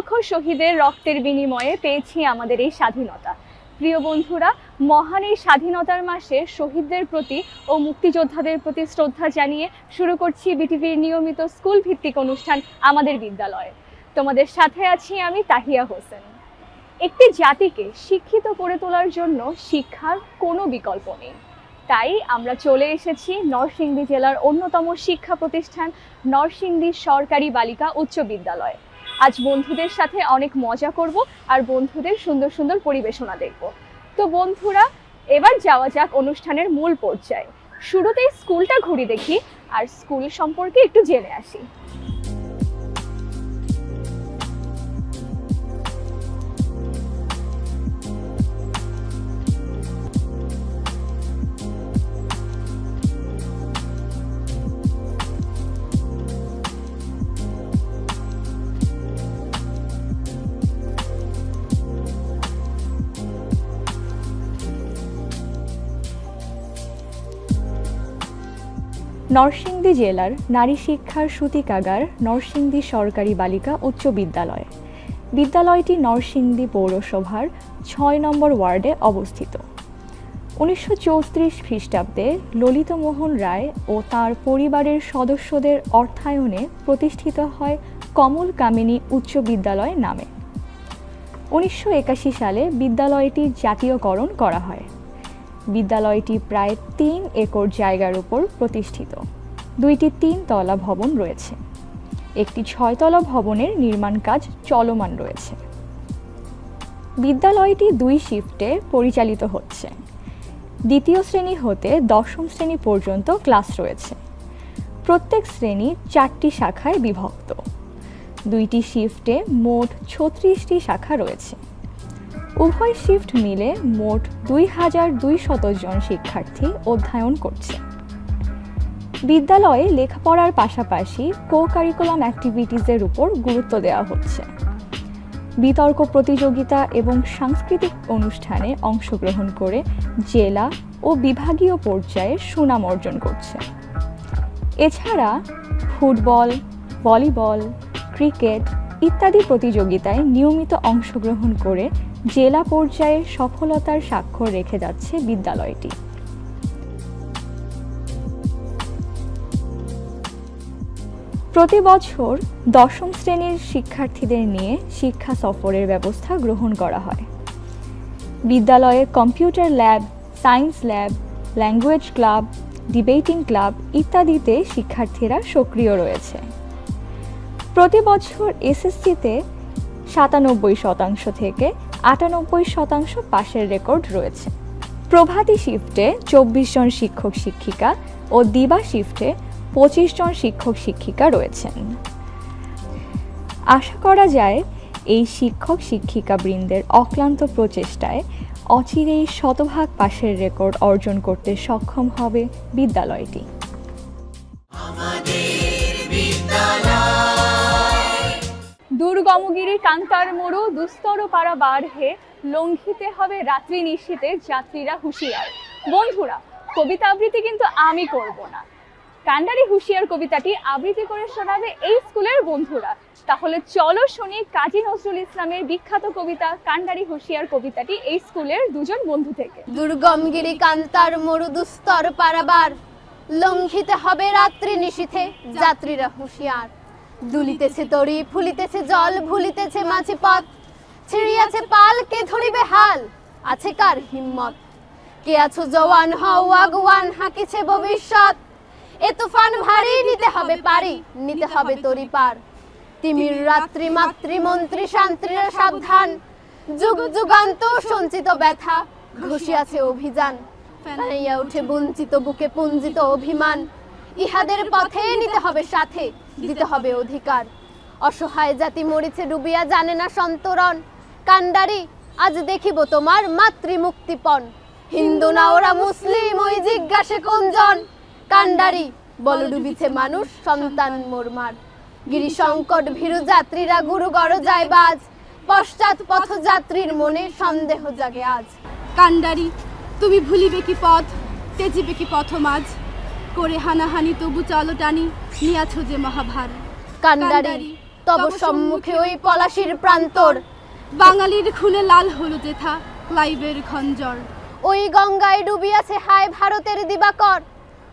লক্ষ শহীদের রক্তের বিনিময়ে পেয়েছি আমাদের এই স্বাধীনতা। প্রিয় বন্ধুরা, মহান এই স্বাধীনতার মাসে শহীদদের প্রতি ও মুক্তিযোদ্ধাদের প্রতি শ্রদ্ধা জানিয়ে শুরু করছি বিটিভির নিয়মিত স্কুল ভিত্তিক অনুষ্ঠান আমাদের বিদ্যালয়ে। তোমাদের সাথে আছি আমি তাহিয়া হোসেন। একটি জাতিকে শিক্ষিত করে তোলার জন্য শিক্ষার কোনো বিকল্প নেই। তাই আমরা চলে এসেছি নরসিংদী জেলার অন্যতম শিক্ষা প্রতিষ্ঠান নরসিংদী সরকারি বালিকা উচ্চ বিদ্যালয়। আজ বন্ধুদের সাথে অনেক মজা করব আর বন্ধুদের সুন্দর সুন্দর পরিবেশনা দেখব। তো বন্ধুরা, এবার যাওয়া যাক অনুষ্ঠানের মূল পর্যায়ে। শুরুতেই স্কুলটা ঘুরি দেখি আর স্কুল সম্পর্কে একটু জেনে আসি। নরসিংদী জেলার নারী শিক্ষার সূতিকাগার নরসিংদী সরকারি বালিকা উচ্চ বিদ্যালয়। বিদ্যালয়টি নরসিংদী পৌরসভার ছয় নম্বর ওয়ার্ডে অবস্থিত। উনিশশো চৌত্রিশ খ্রিস্টাব্দে ললিতমোহন রায় ও তার পরিবারের সদস্যদের অর্থায়নে প্রতিষ্ঠিত হয় কমল কামিনী উচ্চ বিদ্যালয় নামে। উনিশশো একাশি সালে বিদ্যালয়টি জাতীয়করণ করা হয়। বিদ্যালয়টি প্রায় তিন একর জায়গার উপর প্রতিষ্ঠিত। দুইটি তিনতলা ভবন রয়েছে। একটি ছয়তলা ভবনের নির্মাণ কাজ চলমান রয়েছে। বিদ্যালয়টি দুই শিফটে পরিচালিত হচ্ছে। দ্বিতীয় শ্রেণি হতে দশম শ্রেণি পর্যন্ত ক্লাস রয়েছে। প্রত্যেক শ্রেণি চারটি শাখায় বিভক্ত। দুইটি শিফটে মোট ছত্রিশটি শাখা রয়েছে। উভয় শিফট মিলে মোট দুই হাজার দুই জন শিক্ষার্থী অধ্যয়ন করছে। বিদ্যালয়ে লেখাপড়ার পাশাপাশি কো কারিকুলাম অ্যাক্টিভিটিসের উপর গুরুত্ব দেওয়া হচ্ছে। বিতর্ক প্রতিযোগিতা এবং সাংস্কৃতিক অনুষ্ঠানে অংশগ্রহণ করে জেলা ও বিভাগীয় পর্যায়ে সুনাম অর্জন করছে। এছাড়া ফুটবল, ভলিবল, ক্রিকেট ইত্যাদি প্রতিযোগিতায় নিয়মিত অংশগ্রহণ করে জেলা পর্যায়ে সফলতার স্বাক্ষর রেখে যাচ্ছে বিদ্যালয়টি। প্রতি বছর দশম শ্রেণির শিক্ষার্থীদের নিয়ে শিক্ষা সফরের ব্যবস্থা গ্রহণ করা হয়। বিদ্যালয়ে computer lab, science lab, language club, debating club ইত্যাদিতে শিক্ষার্থীরা সক্রিয় রয়েছে। প্রতি বছর এসএসসিতে সাতানব্বই শতাংশ থেকে আটানব্বই শতাংশ পাশের রেকর্ড রয়েছে। প্রভাতী শিফটে চব্বিশ জন শিক্ষক শিক্ষিকা ও দিবা শিফটে পঁচিশ জন শিক্ষক শিক্ষিকা রয়েছেন। আশা করা যায়, এই শিক্ষক শিক্ষিকা বৃন্দের অক্লান্ত প্রচেষ্টায় অচিরেই শতভাগ পাশের রেকর্ড অর্জন করতে সক্ষম হবে বিদ্যালয়টি। দুর্গমগিরি কান্তার মরু দুস্তর পাড়া বার হে, লঙ্ঘিতে হবে রাত্রি নিশীতে যাত্রীরা হুঁশিয়ার। বন্ধুরা, কবিতা আবৃত্তি কিন্তু আমি করব না। কান্ডারি হুঁশিয়ার কবিতাটি আবৃত্তি করে শোনাবে এই স্কুলের বন্ধুরা। তাহলে চলো শুনি কাজী নজরুল ইসলামের বিখ্যাত কবিতা, কান্ডারি হুঁশিয়ার কবিতাটি এই স্কুলের দুজন বন্ধু থেকে। দুর্গমগিরি কান্তার মরু দুস্তর পারাবার লঙ্ঘিতে হবে রাত্রি নিশীথে যাত্রীরা হুঁশিয়ার। দুলিতেছে তরি ফুলিতেছে জল, ভুলিতেছে মাঝি পথ ছিড়িয়াছে পাল, কে ধরিবে হাল? আছে কার হিম্মত? কে আছো জওয়ান হও, আগুয়ান, হাকিছে ভবিষ্যৎ। এ তুফান ভারী, নিতে হবে পারি, নিতে হবে তরি পার। তিমির রাত্রি মাতৃমন্ত্রী শান্ত্রীরা সাবধান। যুগ যুগান্ত সঞ্চিত ব্যথা, ঘুষিয়াছে অভিযান। ফেনাইয়া উঠে বঞ্চিত বুকে পুঞ্জিত অভিমান। ইহাদের পথে নিতে হবে সাথে দিতে হবে অধিকার। অসহায় জাতি মরিছে, ডুবিয়া জানে না সন্তরণ। কান্ডারি আজ দেখিব তোমার মাতৃ মুক্তিপণ হিন্দু না ওরা মুসলিম, ওই জিজ্ঞাসে কোনজন কান্ডারি বল ডুবিছে মানুষ, সন্তান মোরমার। গিরি সংকট ভীরু যাত্রীরা গুরু গড় যায় বাজ। পশ্চাৎ পথযাত্রীর মনে সন্দেহ জাগে আজ। কান্ডারি তুমি ভুলিবে কি পথ তেজিবে কি পথ মাঝ করে হানাহানি তবু চলো টানি নিয়াছো যে মহাভার কান্ডারি তব সম্মুখে ওই পলাশির প্রান্তর। বাঙালির খুনে লাল হলো যেথা ক্লাইবের খঞ্জর। ওই গঙ্গায় ডুবিয়াছে হায় ভারতের দিবাকর।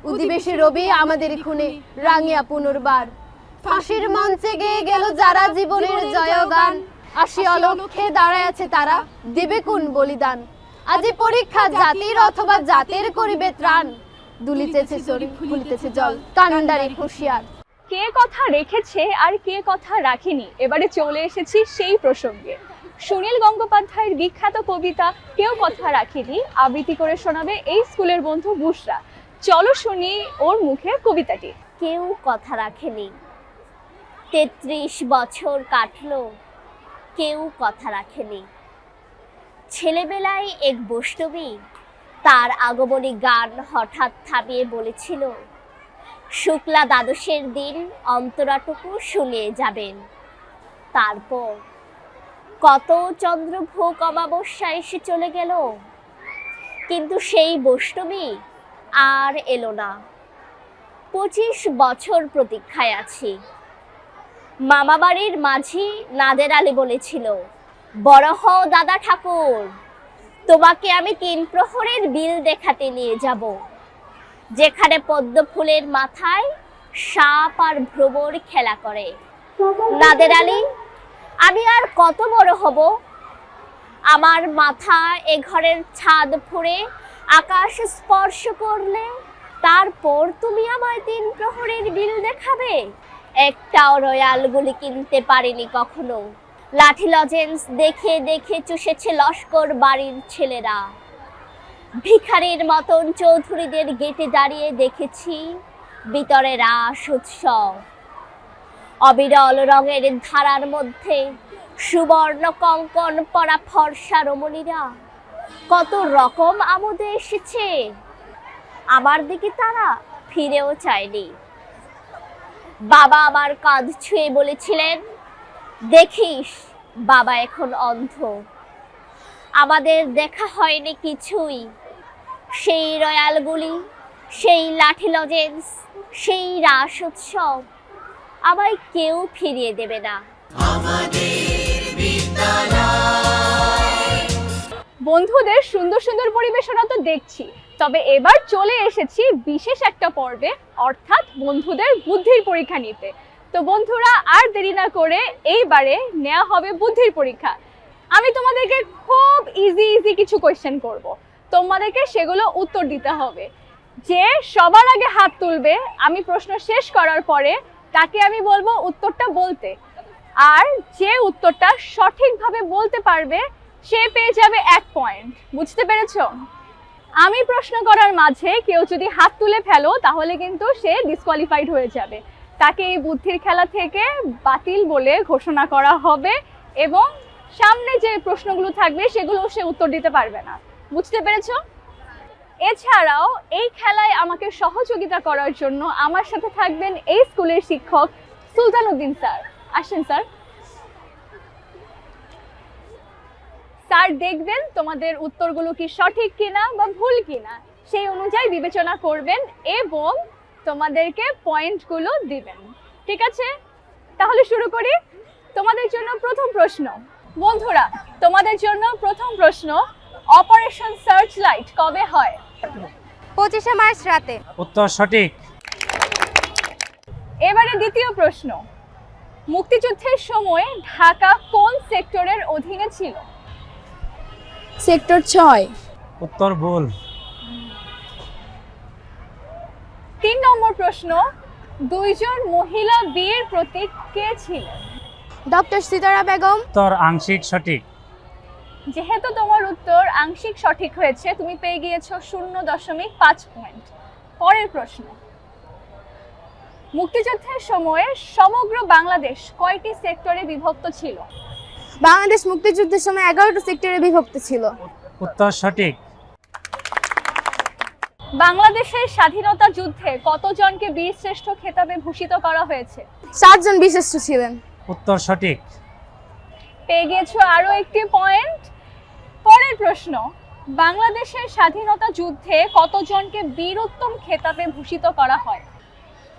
উদিবেশে রবি আমাদের খুনে রাঙিয়া পুনর্বার। ফাঁসির মঞ্চে গেয়ে গেল যারা জীবনের জয়গান। আসি অলক্ষে দাঁড়ায় আছে তারা দেবে কোন বলিদান? আজি পরীক্ষা জাতির অথবা জাতের করিবে ত্রাণ। দুলিতেছে চরি ফুলিতেছে জল কান্ডারি হুঁশিয়ার। কে কথা রেখেছে আর কে কথা রাখেনি এবারে চলে এসেছি সেই প্রসঙ্গে। সুনীল গঙ্গোপাধ্যায়ের বিখ্যাত কবিতা কেউ কথা রাখেনি আবৃত্তি করে শোনাবে এই স্কুলের বন্ধু বুসরা। চলো শুনি ওর মুখে কবিতাটি। কেউ কথা রাখেনি তেত্রিশ বছর কাটলো কেউ কথা রাখেনি। ছেলেবেলায় এক বৈষ্ণবী তার আগমনী গান হঠাৎ থামিয়ে বলেছিল, শুক্লা দ্বাদশের দিন অন্তরাটুকু শুনে যাবেন। তারপর কত চন্দ্রভোগ অমাবস্যা এসে চলে গেল। কিন্তু সেই বৈষ্ণবী আর এলো না। পঁচিশ বছর প্রতীক্ষায় আছি। মামাবাড়ির মাঝি নাদের আলী বলেছিল, বড় হও দাদা ঠাকুর। তোমাকে আমি তিন প্রহরের বিল দেখাতে নিয়ে যাব। যেখানে পদ্ম ফুলের মাথায় সাপ আর ভ্রমর খেলা করে। নাদের আলী, আমি আর কত বড় হব? আমার মাথা এ ঘরের ছাদ ফুঁড়ে আকাশ স্পর্শ করলে তারপর তুমি আমায় তিন প্রহরের বিল দেখাবে? একটাও রয়্যাল গুলি কিনতে পারিনি কখনো। লাঠি লজেন্স দেখে দেখে চুষেছে লস্কর বাড়ির ছেলেরা। ভিখারির মতন চৌধুরীদের গেটে দাঁড়িয়ে দেখেছি ভিতরে রাস উৎসব। অবিরল রঙের ধারার মধ্যে সুবর্ণ কঙ্কন পরা ফর্সা রমণীরা কত রকম আমোদে এসেছে। আমার দিকে তারা ফিরেও চায়নি। বাবা আমার কাঁধ ছুঁয়ে বলেছিলেন দেখিস বাবা এখন অন্ধ। আমাদের দেখা হয়নি কিছুই। সেই রয়্যালগুলি সেই লাঠি লজেন্স সেই রাস উৎসব আমায় কেউ ফিরিয়ে দেবে না। বন্ধুদের সুন্দর সুন্দর পরিবেশনা তো দেখছি তবে এবার চলে এসেছি বিশেষ একটা পর্বে অর্থাৎ বন্ধুদের বুদ্ধির পরীক্ষা নিতে। তো বন্ধুরা, আর দেরি না করে এইবারে নেওয়া হবে বুদ্ধির পরীক্ষা। আমি তোমাদেরকে খুব ইজি ইজি কিছু কোয়েশ্চেন করব। তোমাদেরকে সেগুলো উত্তর দিতে হবে। যে সবার আগে হাত তুলবে, আমি প্রশ্ন শেষ করার পরে তাকে আমি বলব উত্তরটা বলতে। আর যে উত্তরটা সঠিকভাবে বলতে পারবে, সে পেয়ে যাবে এক পয়েন্ট বুঝতে পেরেছ? আমি প্রশ্ন করার মাঝে কেউ যদি হাত তুলে ফেলো, তাহলে কিন্তু সে ডিসকোয়ালিফাইড হয়ে যাবে। তাকে এই বুদ্ধির খেলা থেকে বাতিল বলে ঘোষণা করা হবে এবং সামনে যে প্রশ্নগুলো থাকবে সেগুলো সে উত্তর দিতে পারবে না। বুঝতে পেরেছ? এছাড়াও এই খেলায় আমাকে সহযোগিতা করার জন্য আমার সাথে থাকবেন এই স্কুলের শিক্ষক সুলতান উদ্দিন স্যার। আসেন স্যার। স্যার, দেখবেন তোমাদের উত্তরগুলো কি সঠিক কিনা বা ভুল কিনা সেই অনুযায়ী বিবেচনা করবেন এবং তোমাদেরকে পয়েন্টগুলো দিবেন। ঠিক আছে? তাহলে শুরু করি। তোমাদের জন্য প্রথম প্রশ্ন। বন্ধুরা তোমাদের জন্য প্রথম প্রশ্ন অপারেশন সার্চ লাইট কবে হয়? পঁচিশে মার্চ রাতে। উত্তর সঠিক। এবারে দ্বিতীয় প্রশ্ন। মুক্তিযুদ্ধের সময় ঢাকা কোন সেক্টরের অধীনে ছিল? সেক্টর ছয়। উত্তর ভুল। তিন নম্বর প্রশ্ন দুইজন মহিলা বীর প্রতীক কে ছিলেন? ডক্টর সিতারা বেগম। উত্তর আংশিক সঠিক। যেহেতু তোমার উত্তর আংশিক সঠিক হয়েছে তুমি পেয়ে গিয়েছো শূন্য দশমিক পাঁচ পয়েন্ট। পরের প্রশ্ন মুক্তিযুদ্ধের সময়ে সমগ্র বাংলাদেশ কয়টি সেক্টরে বিভক্ত ছিল? বাংলাদেশ মুক্তিযুদ্ধের সময় এগারোটা সেক্টরে বিভক্ত ছিল। উত্তর সঠিক। বাংলাদেশের স্বাধীনতা যুদ্ধে কতজনকে বীর শ্রেষ্ঠ খেতাবে ভূষিত করা হয়েছে? সাতজন বিশিষ্ট ছিলেন। উত্তর সঠিক। পেয়ে গিয়েছো আরও একটি পয়েন্ট। পরের প্রশ্ন বাংলাদেশের স্বাধীনতা যুদ্ধে কতজনকে বীরোত্তম খেতাবে ভূষিত করা হয়?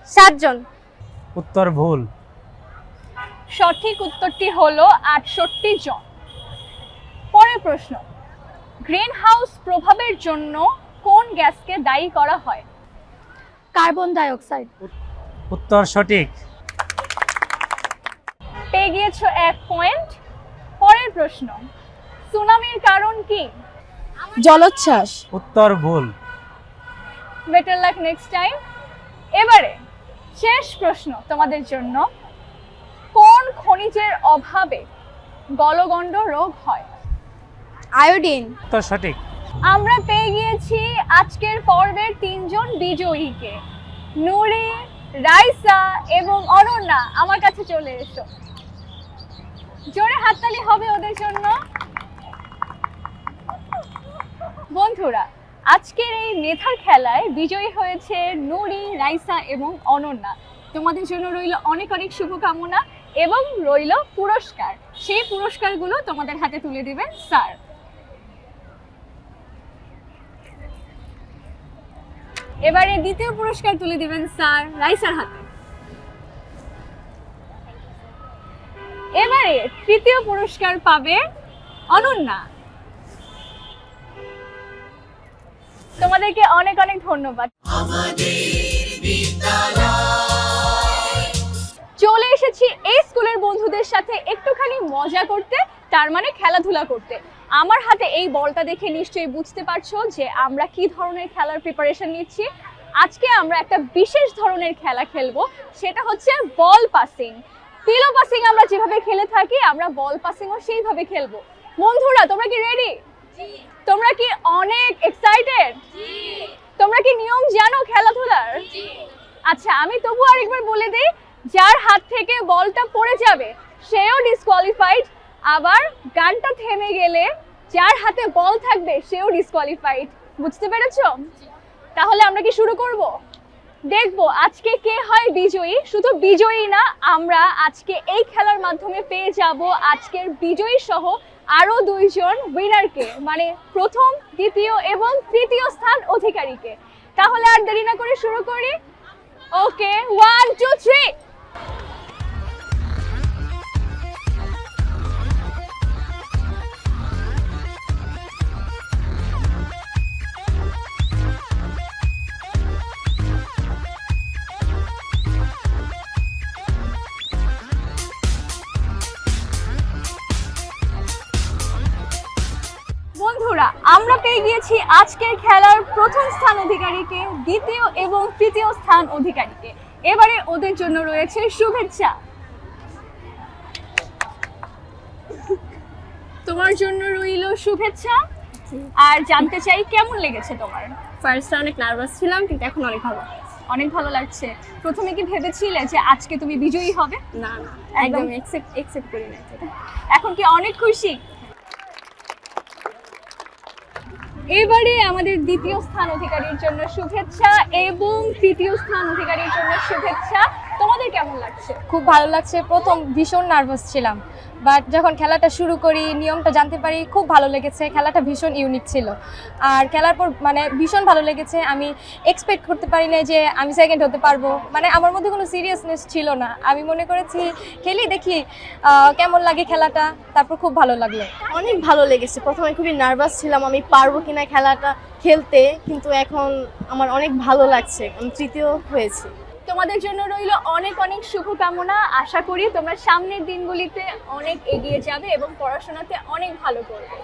সাতজন উত্তর ভুল। সঠিক উত্তরটি হলো আটষট্টি জন। পরের প্রশ্ন গ্রিন হাউস প্রভাবের জন্য কোন গ্যাসকে দায়ী করা হয়? কার্বন ডাই অক্সাইড উত্তর সঠিক। পেয়ে গিয়েছো এক পয়েন্ট। পরের প্রশ্ন সুনামির কারণ কি? জলোচ্ছ্বাস। উত্তর ভুল। বেটার লাক নেক্সট টাইম এবারে শেষ প্রশ্ন তোমাদের জন্য। কোন খনিজের অভাবে গলগণ্ড রোগ হয়? আয়োডিন। তো সঠিক। আমরা পেয়ে গিয়েছি আজকের পর্বের তিনজন বিজয়ীকে। নুরি, রাইসা এবং অনন্যা আমার কাছে চলে এসো। জোরে হাততালি হবে ওদের জন্য। বন্ধুরা, আজকের এই মেধার খেলায় বিজয়ী হয়েছে নুরি, রাইসা এবং অনন্যা। তোমাদের জন্য রইল অনেক অনেক শুভকামনা এবং রইল পুরস্কার। সেই পুরস্কারগুলো তোমাদের হাতে তুলে দিবেন স্যার। এবারে দ্বিতীয় পুরস্কার তুলে দিবেন স্যার রাইসার হাতে। এবারে তৃতীয় পুরস্কার পাবে অনন্যা। তোমাদেরকে অনেক অনেক ধন্যবাদ। চলে এসেছি এই স্কুলের বন্ধুদের সাথে একটুখানি মজা করতে, তার মানে খেলাধুলা করতে। আমার হাতে এই বলটা দেখে নিশ্চয়ই বুঝতে পারছ যে আমরা কি ধরনের খেলার প্রিপারেশন নিচ্ছি। আজকে আমরা একটা বিশেষ ধরনের খেলা খেলব সেটা হচ্ছে বল পাসিং পিলো পাসিং আমরা যেভাবে খেলে থাকি আমরা বল পাসিংও সেইভাবে খেলব। বন্ধুরা তোমরা কি রেডি তোমরা কি অনেক এক্সাইটেড তোমরা কি নিয়ম জানো খেলাধুলার? আচ্ছা আমি তবু আরেকবার বলে দিই যার হাত থেকে বলটা পড়ে যাবে সেও ডিসকোয়ালিফাইড আবার গানটা থেমে গেলে যার হাতে বল থাকবে, সেও ডিসকোয়ালিফাইড বুঝতে পেরেছ? তাহলে আমরা কি শুরু করব? দেখব আজকে কে হয় বিজয়ী। শুধু বিজয়ী না, আমরা আজকে এই খেলার মাধ্যমে পেয়ে যাব আজকের বিজয়ী সহ আরও দুইজন উইনারকে মানে প্রথম, দ্বিতীয় এবং তৃতীয় স্থান অধিকারীকে। তাহলে আর দেরি না করে শুরু করি। ওকে ওয়ান টু থ্রি বন্ধুরা আমরা পেয়ে গিয়েছি আজকের খেলার প্রথম স্থান অধিকারীকে দ্বিতীয় এবং তৃতীয় স্থান অধিকারীকে। এবারে ওদের জন্য রয়েছে শুভেচ্ছা। তোমার জন্য রইল শুভেচ্ছা। আর জানতে চাই কেমন লেগেছে তোমার? ফার্স্টে অনেক নার্ভাস ছিলাম কিন্তু এখন অনেক ভালো অনেক ভালো লাগছে। প্রথমে কি ভেবেছিলে যে আজকে তুমি বিজয়ী হবে? না না একদম। এক্সেপ্ট এক্সেপ্ট করি না এখন কি অনেক খুশি? এবারে আমাদের দ্বিতীয় স্থান অধিকারীর জন্য শুভেচ্ছা এবং তৃতীয় স্থান অধিকারীর জন্য শুভেচ্ছা। তোমাদের কেমন লাগছে? খুব ভালো লাগছে। প্রথম ভীষণ নার্ভাস ছিলাম। বাট যখন খেলাটা শুরু করি নিয়মটা জানতে পারি খুব ভালো লেগেছে। খেলাটা ভীষণ ইউনিক ছিল। আর খেলার পর মানে ভীষণ ভালো লেগেছে। আমি এক্সপেক্ট করতে পারি না যে আমি সেকেন্ড হতে পারব। মানে আমার মধ্যে কোনো সিরিয়াসনেস ছিল না। আমি মনে করেছি খেলি দেখি কেমন লাগে খেলাটা। তারপর খুব ভালো লাগল। অনেক ভালো লেগেছে। প্রথমে খুবই নার্ভাস ছিলাম আমি পারব কিনা খেলাটা খেলতে। কিন্তু এখন আমার অনেক ভালো লাগছে। আমি তৃতীয় হয়েছি। তোমাদের জন্য রইল অনেক অনেক শুভকামনা। আশা করি তোমরা সামনের দিনগুলিতে অনেক এগিয়ে যাবে এবং পড়াশোনাতে অনেক ভালো করবে।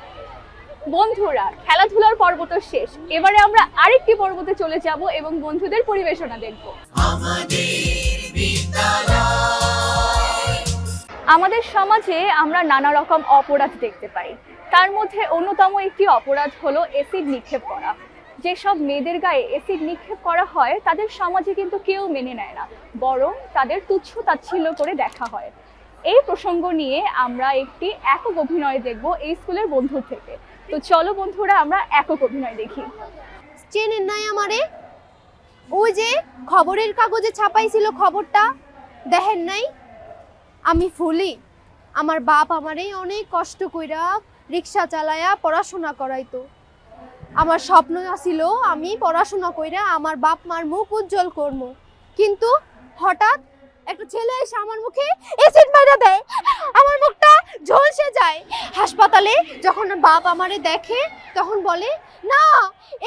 বন্ধুরা, খেলাধুলার পর্ব তো শেষ। এবারে আমরা আরেকটি পর্বতে চলে যাব এবং বন্ধুদের পরিবেশনা দেখব। আমাদের সমাজে আমরা নানা রকম অপরাধ দেখতে পাই। তার মধ্যে অন্যতম একটি অপরাধ হলো এসিড নিক্ষেপ করা। যেসব মেয়েদের গায়ে এসিড নিক্ষেপ করা হয়, তাদের সমাজে কিন্তু কেউ মেনে নেয় না। বরং তাদের তুচ্ছ তাচ্ছিল্য করে দেখা হয়। এই প্রসঙ্গ নিয়ে আমরা একটি একক অভিনয় দেখব এই স্কুলের বন্ধুর থেকে। তো চলো বন্ধুরা, আমরা একক অভিনয় দেখি। চেনেন নাই আমারে? ওই যে খবরের কাগজে ছাপাইছিল খবরটা, দেখেন নাই? আমি ফুলি। আমার বাপ আমারে অনেক কষ্ট কইরা রিক্সা চালায়া পড়াশোনা করাইতো। আমার স্বপ্ন ছিল আমি পড়াশোনা কইরা আমার বাপ মার মুখ উজ্জ্বল করব কিন্তু হঠাৎ একটা ছেলে এসে আমার মুখে এসিড মাইরা দেয়। আমার মুখটা ঝলসে যায়। হাসপাতালে যখন বাপ আমারে দেখে, তখন বলে, না,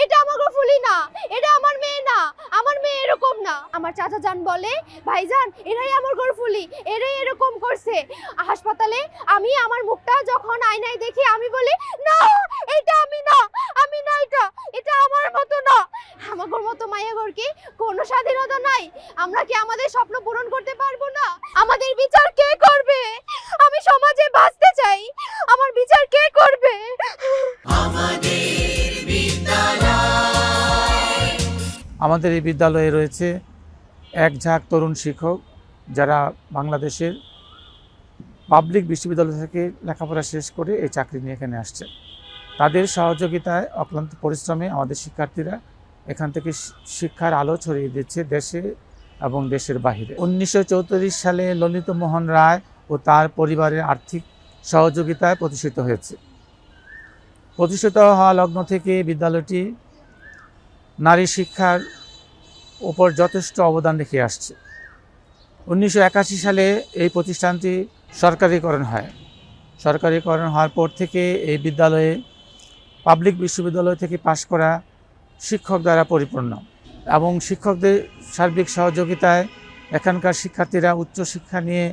এটা আমার ফুলি না, এটা আমার মেয়ে না, আমার মেয়ে এরকম না। আমার চাচা যান বলে, ভাইজান, এরাই আমার গরফুলি এরাই এরকম করছে। হাসপাতালে আমি আমার মুখটা যখন আয়নায় দেখি, আমি বলি, না, এটা আমি না আমি না এটা এটা আমার মতো না। আমাগোর মতো মায়াগর কি কোনো স্বাধীনতা নাই? আমরা কি আমাদের স্বপ্ন পূরণ করতে পারব না? আমাদের বিচার কে করবে? আমি সমাজে আমাদের এই বিদ্যালয়ে রয়েছে এক ঝাঁক তরুণ শিক্ষক যারা বাংলাদেশের পাবলিক বিশ্ববিদ্যালয় থেকে লেখাপড়া শেষ করে এই চাকরি নিয়ে এখানে আসছে তাদের সহযোগিতায় অক্লান্ত পরিশ্রমে আমাদের শিক্ষার্থীরা এখান থেকে শিক্ষার আলো ছড়িয়ে দিচ্ছে দেশে এবং দেশের বাহিরে। উনিশশো চৌত্রিশ সালে ললিত মোহন রায় ও তার পরিবারের আর্থিক সহযোগিতায় প্রতিষ্ঠিত হয়েছে। প্রতিষ্ঠিত হওয়া লগ্ন থেকে বিদ্যালয়টি নারী শিক্ষার উপর যথেষ্ট অবদান রেখে আসছে। উনিশশো একাশি সালে এই প্রতিষ্ঠানটি সরকারিকরণ হয়। সরকারিকরণ হওয়ার পর থেকে এই বিদ্যালয়ে, পাবলিক বিশ্ববিদ্যালয় থেকে পাশ করা শিক্ষক দ্বারা পরিপূর্ণ এবং শিক্ষকদের সার্বিক সহযোগিতায় এখানকার শিক্ষার্থীরা উচ্চশিক্ষা নিয়ে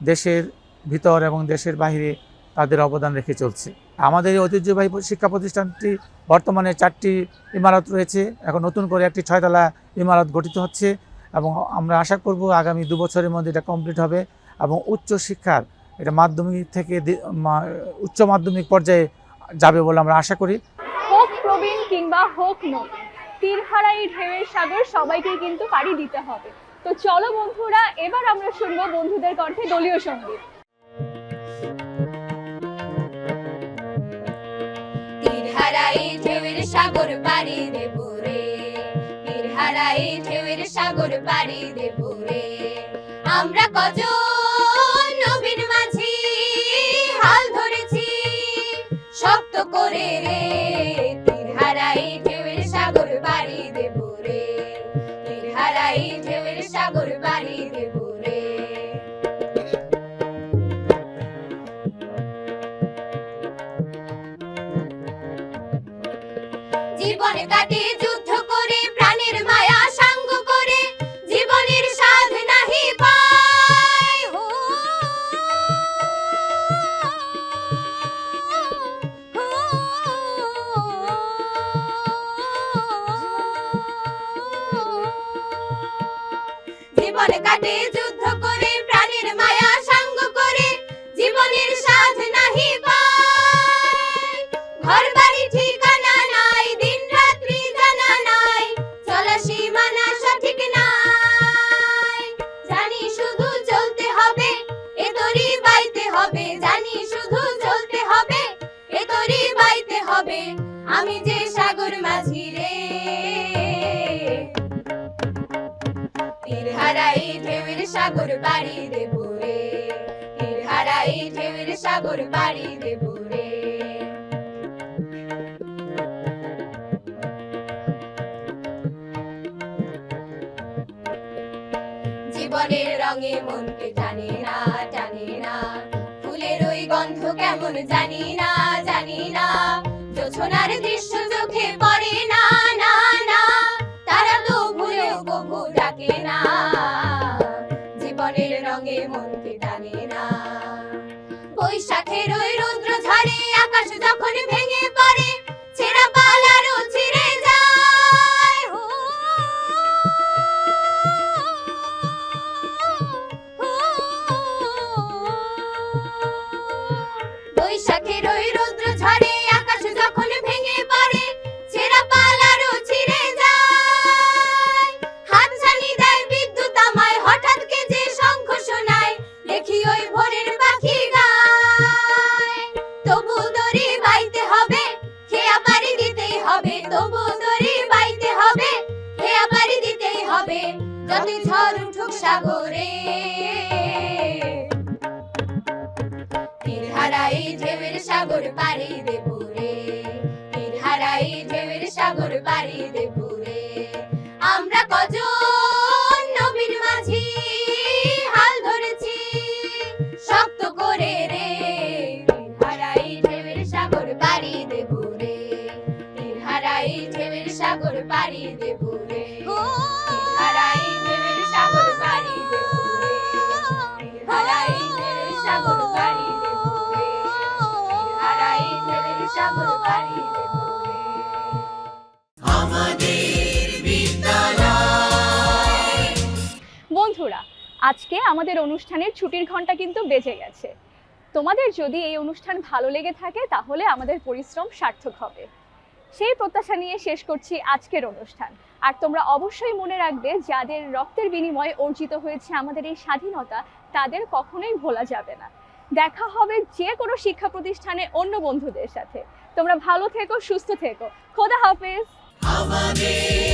দেশের ভিতর এবং দেশের বাইরে তাদের অবদান রেখে চলছে। আমাদের ঐতিহ্যবাহী শিক্ষা প্রতিষ্ঠানটি বর্তমানে চারটি ইমারত রয়েছে। এখন নতুন করে একটি ছয়তলা ইমারত গঠিত হচ্ছে এবং আমরা আশা করব আগামী দু বছরের মধ্যে এটা কমপ্লিট হবে এবং উচ্চ শিক্ষার এটা মাধ্যমিক থেকে উচ্চ মাধ্যমিক পর্যায়ে যাবে বলে আমরা আশা করি। হোক প্রবীণ কিংবা হোক নবীন তীরহারা এই ঢেউয়ের সাগর সবাইকে কিন্তু পাড়ি দিতে হবে। তো চলো বন্ধুরা, এবার আমরা শুনব বন্ধুদের কণ্ঠে দলীয় সংগীত। সাগর পাড়ি দেব রে। আমরা কজন নবীন মাঝি, হাল ধরেছি শক্ত করে রে। তীর হারাই ঢেউয়ের সাগর তীর হারাই ঢেউয়ের সাগর জীবন কাটে যুদ্ধ দৃশ্য চোখে পড়ে, না না না। তারা তো ভুলেও ডাকে না। জীবনের রঙে মনকে টানে বৈশাখের ওই রৌদ্র ঝড়ে, আকাশ যখন ভেঙে হবে, তবু তোরে পাইতে হবে, হে আবার দিতেই হবে, যতই ঝড় উঠুক সাগরে। তীর হারাই ঢেউয়ের সাগর পাড়ি দেবুরে তীর হারাই ঢেউয়ের সাগর পাড়ি দেবুরে আমরা কজন বন্ধুরা আজকে আমাদের অনুষ্ঠানের ছুটির ঘণ্টা কিন্তু বেজে গেছে। তোমাদের যদি এই অনুষ্ঠান ভালো লেগে থাকে তাহলে আমাদের পরিশ্রম সার্থক হবে। সেই প্রত্যাশা নিয়ে শেষ করছি আজকের অনুষ্ঠান। আর তোমরা অবশ্যই মনে রাখবে, যাদের রক্তের বিনিময়ে অর্জিত হয়েছে আমাদের এই স্বাধীনতা, তাদের কখনোই ভোলা যাবে না। দেখা হবে যে কোনো শিক্ষা প্রতিষ্ঠানে অন্য বন্ধুদের সাথে। তোমরা ভালো থেকো, সুস্থ থেকো। খোদা হাফেজ। আমাদের